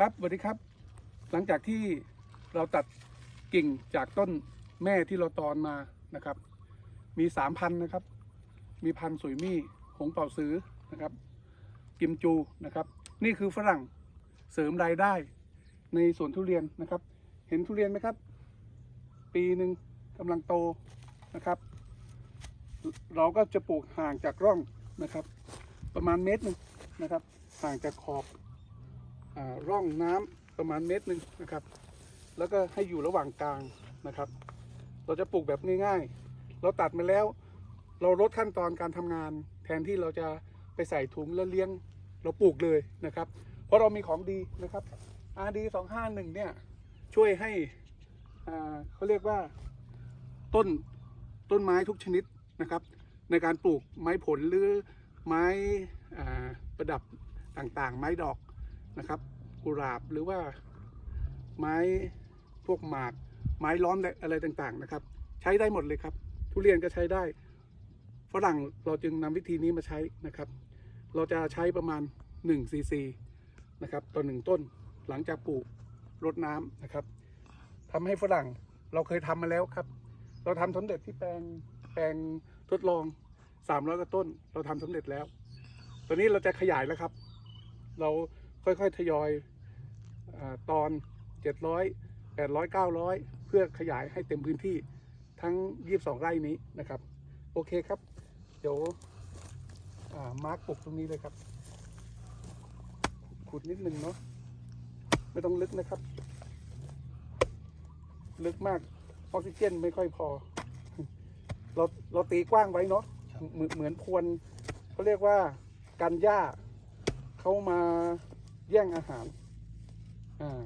ครับสวัสดีครับ หลังจากที่เราตัดกิ่งจากต้นแม่ที่เราตอนมานะครับ มีสามพันนะครับ มีพันสุยมี่หงเป่าซื้อนะครับ กิมจูนะครับ นี่คือฝรั่งเสริมรายได้ในสวนทุเรียนนะครับ เห็นทุเรียนไหมครับ ปีหนึ่งกำลังโตนะครับ เราก็จะปลูกห่างจากร่องนะครับ ประมาณเมตรหนึ่งนะครับ ห่างจากขอบ ร่องน้ำประมาณเมตรหนึ่งนะครับ แล้วก็ให้อยู่ระหว่างกลางนะครับ เราจะปลูกแบบง่ายๆ เราตัดมาแล้ว เราลดขั้นตอนการทำงาน แทนที่เราจะไปใส่ถุงแล้วเลี้ยงเราปลูกเลยนะครับ เพราะเรามีของดีนะครับ RD 251เนี่ยช่วยให้เขาเรียกว่าต้นต้นไม้ทุกชนิดนะครับ ในการปลูกไม้ผลหรือไม้ประดับต่างๆ ไม้ดอก นะครับ กุหลาบหรือว่าไม้พวกหมาก ไม้ล้อมอะไรต่างๆนะครับ ใช้ได้หมดเลยครับ ทุเรียนก็ใช้ได้ฝรั่งเราจึงนำวิธีนี้มาใช้นะครับ เราจะใช้ประมาณ1ซีซีนะครับต่อหนึ่งต้นหลังจากปลูกรดน้ำนะครับทำให้ฝรั่งเราเคยทำมาแล้วครับ เราทำสำเร็จที่แปลงแปลงทดลอง300กว่าต้น เราทำสำเร็จแล้ว ตอนนี้เราจะขยายแล้วครับ เรา ค่อยๆ ทยอยอาตอน 700 800 900 เพื่อขยายให้เต็มพื้นที่ทั้ง 22 ไร่นี้นะครับ โอเคครับ เดี๋ยวอ่ามาร์กปลูกตรงนี้เลยครับ ขุดนิดนึงเนาะไม่ต้องลึกนะครับ ลึกมากออกซิเจนไม่ค่อยพอ เราเราตีกว้างไว้เนาะเหมือนเหมือนพรวนเขาเรียกว่ากันหญ้าเขามา แย่งอาหาร อ่า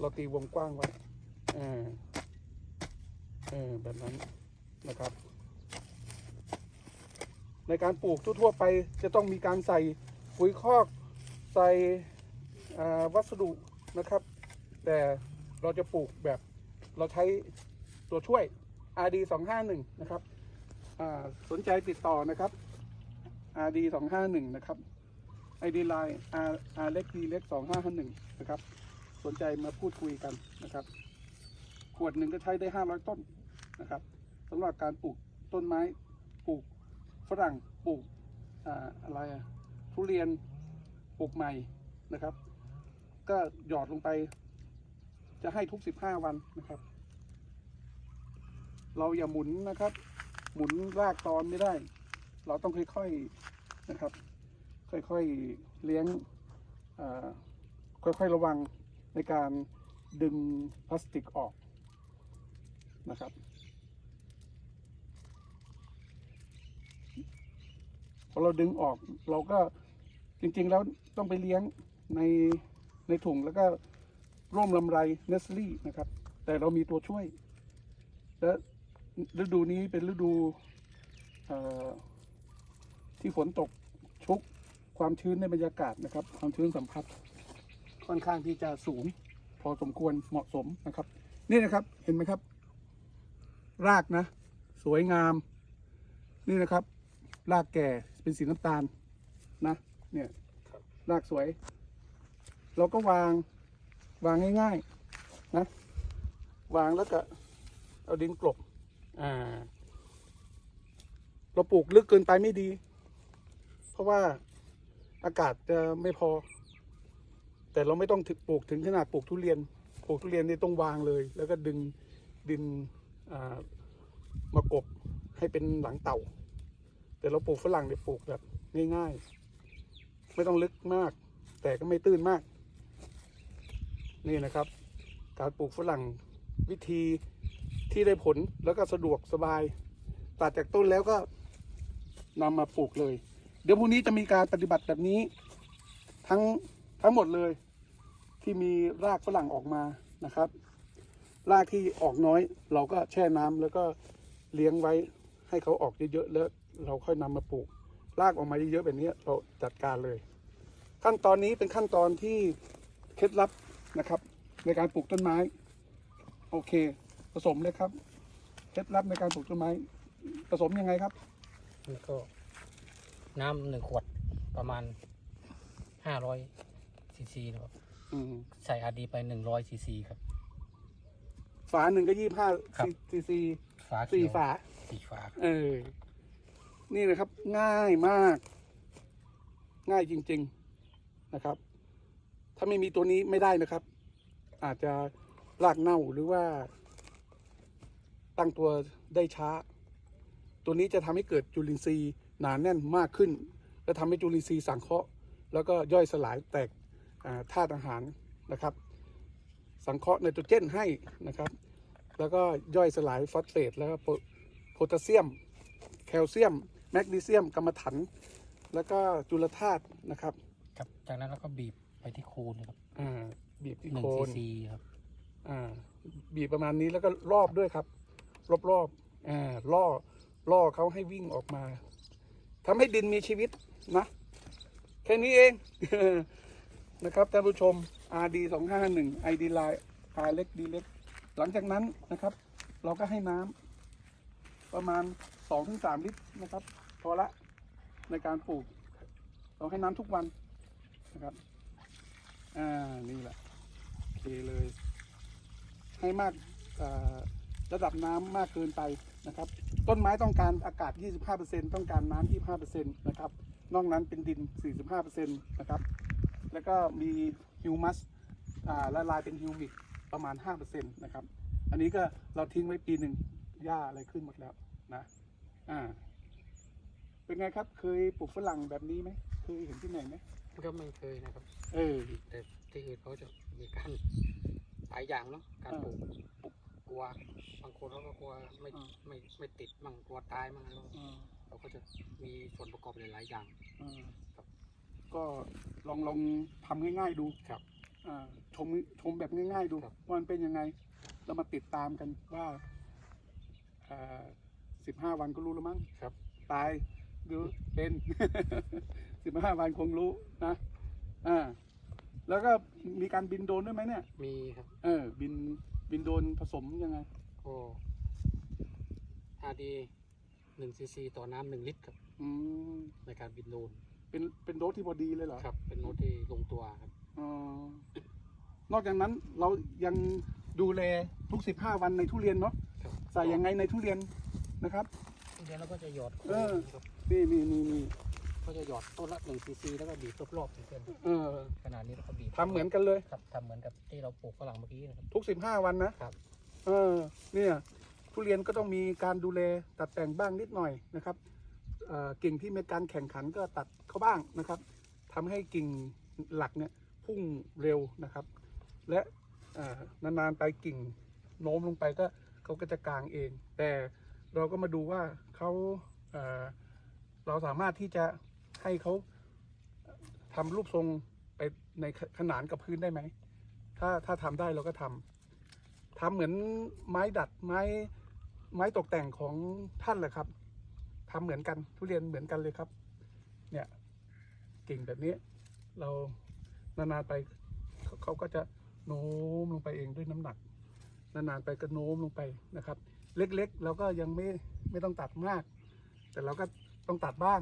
เราตีวงกว้างไว้อ่าเออแบบนั้นนะครับ ในการปลูกทั่วๆไปจะต้องมีการใส่ปุ๋ยคอก ใส่วัสดุนะครับ แต่เราจะปลูกแบบเราใช้ตัวช่วย RD 251 นะครับสนใจติดต่อนะครับ RD 251 นะครับ ID Line R R เล็ก D เล็กสองห้าห้าหนึ่งนะครับ สนใจมาพูดคุยกันนะครับ ขวดหนึ่งก็ใช้ได้ห้าร้อยต้นนะครับสำหรับการปลูกต้นไม้ปลูกฝรั่งปลูกอ่าอะไรอะทุเรียนปลูกใหม่นะครับ ก็หยอดลงไป จะให้ทุกสิบห้าวันนะครับ เราอย่าหมุนนะครับ หมุนรากตอนไม่ได้ เราต้องค่อยๆนะครับ ค่อยๆเลี้ยงค่อยๆระวังในการดึงพลาสติกออกนะครับพอเราดึงออกเราก็จริงๆแล้วต้องไปเลี้ยงในในถุงแล้วก็ร่วมลำไรเนสลี่นะครับ แต่เรามีตัวช่วย และฤดูนี้เป็นฤดูที่ฝนตก ความชื้นในบรรยากาศนะครับ ความชื้นสัมผัสค่อนข้างที่จะสูง พอสมควรเหมาะสมนะครับ นี่นะครับเห็นไหมครับ รากนะ สวยงาม นี่นะครับ รากแก่เป็นสีน้ำตาลนะเนี่ยรากสวย เราก็วางวางง่ายๆนะวางแล้วก็เอาดินกลบอ่าเราปลูกลึกเกินไปไม่ดี เพราะว่า อากาศจะไม่พอ แต่เราไม่ต้องถึงปลูกถึงขนาดปลูกทุเรียนปลูกทุเรียนนี่ต้องวางเลย แล้วก็ดึงดินมากบให้เป็นหลังเต่า แต่เราปลูกฝรั่งเนี่ยปลูกแบบง่ายๆ ไม่ต้องลึกมาก แต่ก็ไม่ตื้นมาก นี่นะครับ การปลูกฝรั่งวิธีที่ได้ผลแล้วก็สะดวกสบาย ตัดจากต้นแล้วก็นำมาปลูกเลย เดี๋ยวพรุ่งนี้จะมีการปฏิบัติแบบนี้ ทั้งทั้งหมดเลย ที่มีรากฝรั่งออกมานะครับ รากที่ออกน้อย เราก็แช่น้ำแล้วก็เลี้ยงไว้ให้เขาออกเยอะๆแล้วเราค่อยนำมาปลูก รากออกมาเยอะๆแบบนี้เราจัดการเลย ขั้นตอนนี้เป็นขั้นตอนที่เคล็ดลับนะครับ ในการปลูกต้นไม้ โอเค ผสมเลยครับเคล็ดลับในการปลูกต้นไม้ ผสมยังไงครับก็ น้ำหนึ่งขวดประมาณห้าร้อยซีซีซีนะครับอืมใส่อาดีไปหนึ่งร้อยซีซีครับ ฝาหนึ่งก็ยี่ห้าครับ ซีซีฝาเขีสี่ยวฝา สี่ฝาเออ นี่นะครับ ง่ายมาก ง่ายจริง ๆนะครับ ถ้าไม่มีตัวนี้ไม่ได้นะครับ อาจจะรากเน่าหรือว่า ตั้งตัวได้ช้า ตัวนี้จะทำให้เกิดจุลินทรีย์หนาแน่นมากขึ้น และทำให้จุลินทรีย์สังเคราะห์ แล้วก็ย่อยสลายแตกอ่าธาตุอาหารนะครับ สังเคราะห์ไนโตรเจนให้นะครับ แล้วก็ย่อยสลายฟอสเฟตแล้วก็โพโพแทสเซียม แคลเซียม แมกนีเซียมกรรมะถัน แล้วก็จุลธาตุนะครับครับจากนั้นเราก็บีบไปที่โคนนะครับอ่าบีบที่หนึ่งโคซีนซีครับอ่าบีบประมาณนี้แล้วก็รอบด้วยครับ รอบรอบๆอ่าล่อ ล่อเขาให้วิ่งออกมาทำให้ดินมีชีวิตนะ แค่นี้เอง นะครับท่านผู้ชม RD 2 5 1 ID Line R เล็ก D เล็กหลังจากนั้นนะครับ เราก็ให้น้ำประมาณ 2-3 ลิตรนะครับ พอละในการปลูก เราให้น้ำทุกวันนะครับอ่านี่แหละโอเคเลย ให้มากอ่อ ระดับน้ำมากเกินไปนะครับ ต้นไม้ต้องการอากาศ 25%ต้องการน้ำ25%นะครับ นอกนั้นเป็นดิน 45%นะครับ แล้วก็มีฮิวมัสอ่าละลายเป็นฮิวมิกประมาณ 5%นะครับ อันนี้ก็เราทิ้งไว้ปีหนึ่งหญ้าอะไรขึ้นหมดแล้วนะอ่าเป็นไงครับ เคยปลูกฝรั่งแบบนี้ไหมเคยเห็นที่ไหนไหมก็ไม่เคยนะครับ เออ แต่ที่อื่นเขาจะมีการหลายอย่างเนาะการปลูกป ลูกกลัว บางคนเขาก็กลัวไม่อ่า ไม่ไม่ติดมั่งกลัวตายมั่งอะไรมั่งอ่าเราก็จะมีส่วนประกอบหลายๆอย่าง อ่าครับ ก็ลองลองทำง่าย ๆ ดูครับ อ่าชมชมแบบง่าย ๆ ดูครับ ว่ามันเป็นยังไง เรามาติดตามกันว่าสิบห้าวันก็รู้แล้วมั้ง ครับ ตายหรือเป็น สิบห้าวันคงรู้นะอ่าแล้วก็มีการบินโดรนด้วยไหมเนี่ย มีครับ เออ บิน บินโดรนผสมยังไง ก็อาดีหนึ่งซีซีต่อน้ำหนึ่งลิตรครับ อืมในการบินโดรนเป็นเป็นโดสที่พอดีเลยเหรอครับ เป็นโน้ตที่ลงตัวครับ อ๋อนอกจากนั้นเรายังดูแลทุกสิบห้าวันในทุเรียนเนาะครับ ใส่ยังไงในทุเรียนนะครับ เดี๋ยวเราก็จะหยอดเออ ครับ นี่นี่นี่นี่ ก็จะหยอดต้นละหนึ่งซีซีแล้วก็บีบรอบๆเพื่อนเออขนาดนี้เราก็บีบทำเหมือนกันเลยครับทำเหมือนกับที่เราปลูกฝรั่งเมื่อกี้นะครับ ทุกสิบห้าวันนะครับ เออ เนี่ยทุเรียนก็ต้องมีการดูแลตัดแต่งบ้างนิดหน่อยนะครับเอ่อกิ่งที่มีการแข่งขันก็ตัดเขาบ้างนะครับทำให้กิ่งหลักเนี่ยพุ่งเร็วนะครับ และเอ่อนานๆไปกิ่งโน้มลงไปก็เขาก็จะกลางเอง แต่เราก็มาดูว่าเขาเอ่อเราสามารถที่จะ ให้เขาทำรูปทรงไปในขนานกับพื้นได้ไหม ถ้าถ้าทำได้เราก็ทำทำเหมือนไม้ดัดไม้ไม้ตกแต่งของท่านแหละครับทำเหมือนกันทุเรียนเหมือนกันเลยครับ เนี่ยกิ่งแบบนี้ เรานานๆไปเขาเขาก็จะโน้มลงไปเองด้วยน้ำหนัก นานๆไปก็โน้มลงไปนะครับ เล็กๆเราก็ยังไม่ไม่ต้องตัดมาก แต่เราก็ต้องตัดบ้าง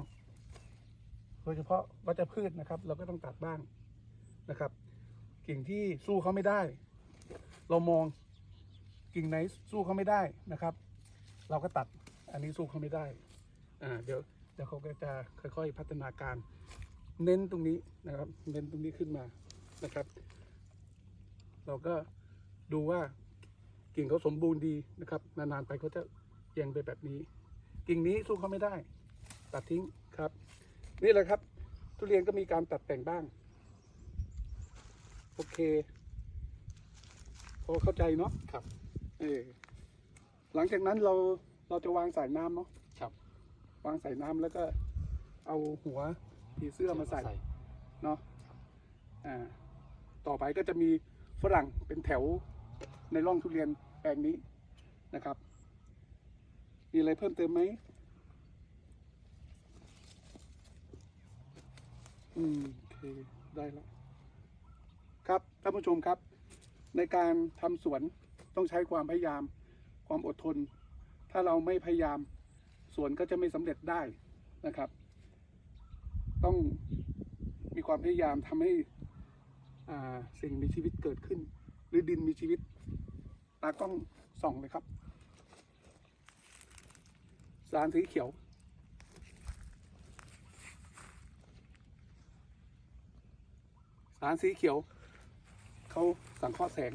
โดยเฉพาะวัชพืชนะครับ เราก็ต้องตัดบ้างนะครับ กิ่งที่สู้เขาไม่ได้ เรามองกิ่งไหนสู้เขาไม่ได้นะครับ เราก็ตัดอันนี้สู้เขาไม่ได้อ่าเดี๋ยวเดี๋ยวเขาก็จะค่อย ๆ พัฒนาการ เน้นตรงนี้นะครับ เน้นตรงนี้ขึ้นมานะครับ เราก็ดูว่ากิ่งเขาสมบูรณ์ดีนะครับ นานๆไปเขาจะเอียงไปแบบนี้ กิ่งนี้สู้เขาไม่ได้ ตัดทิ้ง นี่แหละครับ ทุเรียนก็มีการตัดแต่งบ้าง โอเค พอเข้าใจเนาะครับ เออหลังจากนั้นเราเราจะวางสายน้ำเนาะครับ วางสายน้ำแล้วก็ เอาหัวผีเสื้อมาใส่เนาะอ่า ต่อไปก็จะมีฝรั่งเป็นแถวในร่องทุเรียนแปลงนี้นะครับ มีอะไรเพิ่มเติมไหม อืมโอเคได้แล้วครับท่านผู้ชมครับ ในการทำสวนต้องใช้ความพยายาม ความอดทน ถ้าเราไม่พยายามสวนก็จะไม่สำเร็จได้นะครับ ต้องมีความพยายามทำให้สิ่งมีชีวิตเกิดขึ้น หรือดินมีชีวิตตากล้องส่องเลยครับ สารสีเขียว สารสีเขียวเขาสังเคราะห์แสง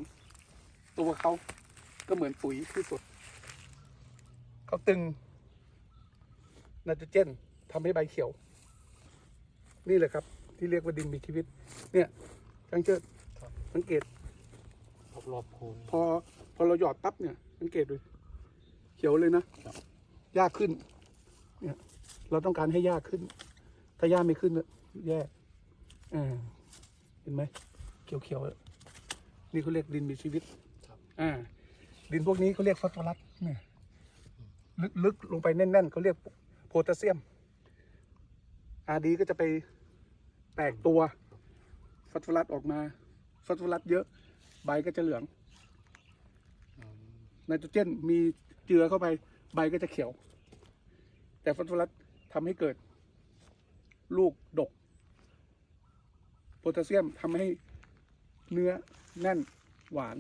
ตัวเขาก็เหมือนปุ๋ยที่สุด เขาตึงไนโตรเจนทำให้ใบเขียว นี่แหละครับ ที่เรียกว่าดินมีชีวิต เนี่ยจังเจิดสังเกตรอบๆโคนพอพอเราหยอดปั๊บเนี่ยสังเกตดูเขียวเลยนะหญ้าขึ้น เนี่ย เราต้องการให้หญ้าขึ้น ถ้าหญ้าไม่ขึ้นเนี่ยแย่อ่า เห็นไหมเขียวเขียวๆนี่เขาเรียกดินมีชีวิตครับอ่า ดินพวกนี้เขาเรียกฟอสฟอรัสเนี่ยลึกลึกลงไปแน่นๆเขาเรียกโพแทสเซียมอาดีก็จะไปแตกตัวฟอสฟอรัสออกมาฟอสฟอรัสเยอะ ใบก็จะเหลืองอืมไนโตรเจนมีเจือเข้าไปใบก็จะเขียว แต่ฟอสฟอรัสทำให้เกิด ลูกดกโพแทสเซียมทำให้เนื้อแน่นหวาน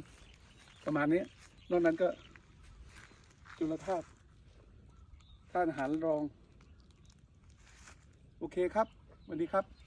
ประมาณนี้ นอกนั้นก็ จุลธาตุธาตุอาหารรอง โอเคครับสวัสดีครับ